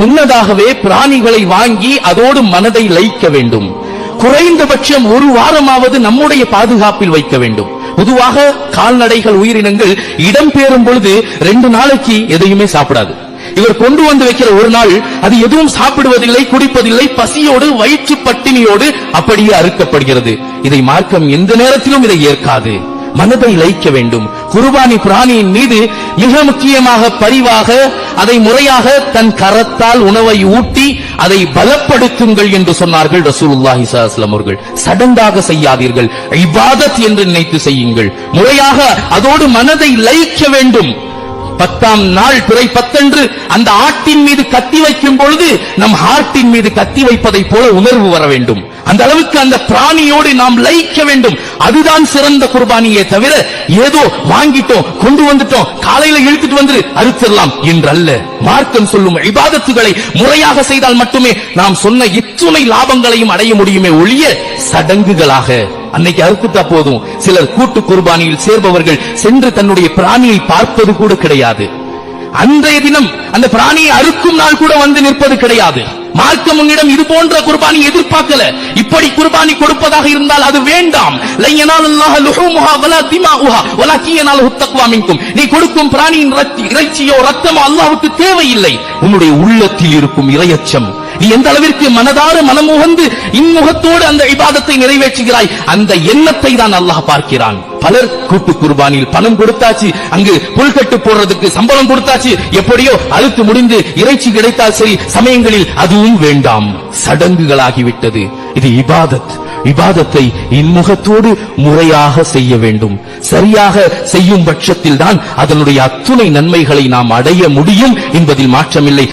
முன்னதாகவே பிராணிகளை வாங்கி அதோடு மனதை லயிக்க வேண்டும். குறைந்தபட்சம் ஒரு வாரமாவது நம்முடைய பாதுகாப்பில் வைக்க வேண்டும். பொதுவாக கால்நடைகள் உயிரினங்கள் இடம்பெயரும் பொழுது ரெண்டு நாளைக்கு எதையுமே சாப்பிடாது. இவர் கொண்டு வந்து வைக்கிற ஒரு நாள் அது எதுவும் சாப்பிடுவதில்லை குடிப்பதில்லை பசியோடு வயிற்று பட்டினியோடு அப்படியே அறுக்கப்படுகிறது. இதை மார்க்கம் எந்த நேரத்திலும் இதை ஏற்காது. மனதை லயிக்க வேண்டும். குருபானி பிராணியின் மீது மிக முக்கியமாக பரிவாக அதை முறையாக தன் கரத்தால் உணவை ஊட்டி அதை பலப்படுத்துங்கள் என்று சொன்னார்கள் ரசூலுல்லாஹி ஸல்லல்லாஹு அவர்கள். சடங்காக செய்யாதீர்கள். இபாதத் என்று நினைத்து செய்யுங்கள். முறையாக அதோடு மனதை லயிக்க வேண்டும். பத்தாம் நாள் பிறை பத்தன்று அந்த ஆட்டின் மீது கத்தி வைக்கும் பொழுது நம் ஹார்ட்டின் மீது கத்தி வைப்பதை போல உணர்வு வர வேண்டும். அந்த அளவுக்கு அந்த பிராணியோடு நாம் லயிக்க வேண்டும். அதுதான் சிறந்த குர்பானியே தவிர ஏதோ வாங்கிட்டோம் கொண்டு வந்துட்டோம் காலையில இழுத்துட்டு வந்து அறுத்திடலாம் என்றல்ல. மார்க்கம் சொல்லும் இபாதத்துகளை முறையாக செய்தால் மட்டுமே நாம் சொன்ன இத்துணை லாபங்களையும் அடைய முடியுமே ஒழிய சடங்குகளாக அன்னைக்கு அறுக்குத்தா போதும். சிலர் கூட்டு குர்பானியில் சேர்பவர்கள் சென்று தன்னுடைய பிராணியை பார்ப்பது கூட கிடையாது. அன்றைய தினம் அந்த பிராணியை அறுக்கும் நாள் கூட வந்து நிற்பது கிடையாது. மார்க்கம் உன்னிடம் இது போன்ற குர்பானி எதிர்பார்க்கல. இப்படி குர்பானி கொடுப்பதாக இருந்தால் அது வேண்டாம். அல்லாஹ் நீ கொடுக்கும் பிராணியின் இறைச்சியோ ரத்தமோ அல்லாவுக்கு தேவையில்லை. உன்னுடைய உள்ளத்தில் இருக்கும் இரையச்சம் நீ எந்த அளவிற்கு மனதார மனமுகந்து இன்முகத்தோடு அந்த இபாதத்தை நிறைவேற்றுகிறாய் அந்த எண்ணத்தை தான் அல்லாஹ் பார்க்கிறான். பலர் கூட்டு குர்பானில் பணம் கொடுத்தாச்சு அங்கு புல்கட்டு போடுறதுக்கு சம்பளம் கொடுத்தாச்சு எப்படியோ அழுத்து முடிந்து இறைச்சி கிடைத்தால் சரி சமயங்களில் அதுவும் வேண்டாம். சடங்குகளாகிவிட்டது. இது இபாதத். விவாதத்தை இன்முகத்தோடு முறையாக செய்ய வேண்டும். சரியாக செய்யும் பட்சத்தில் தான் அதனுடைய அத்துணை நன்மைகளை நாம் அடைய முடியும் என்பதில் மாற்றமில்லை.